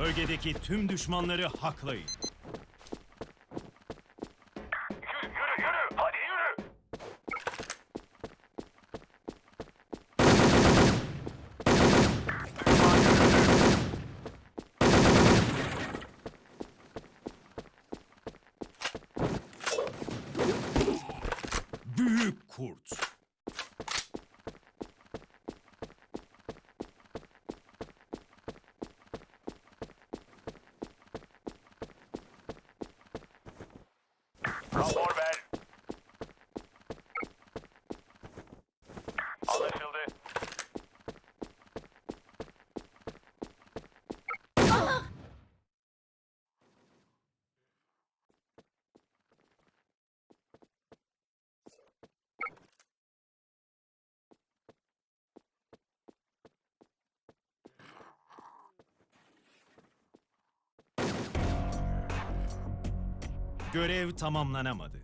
Bölgedeki tüm düşmanları haklayın. Yürü yürü. Hadi yürü. Büyük kurt. Bravo Görev tamamlanamadı.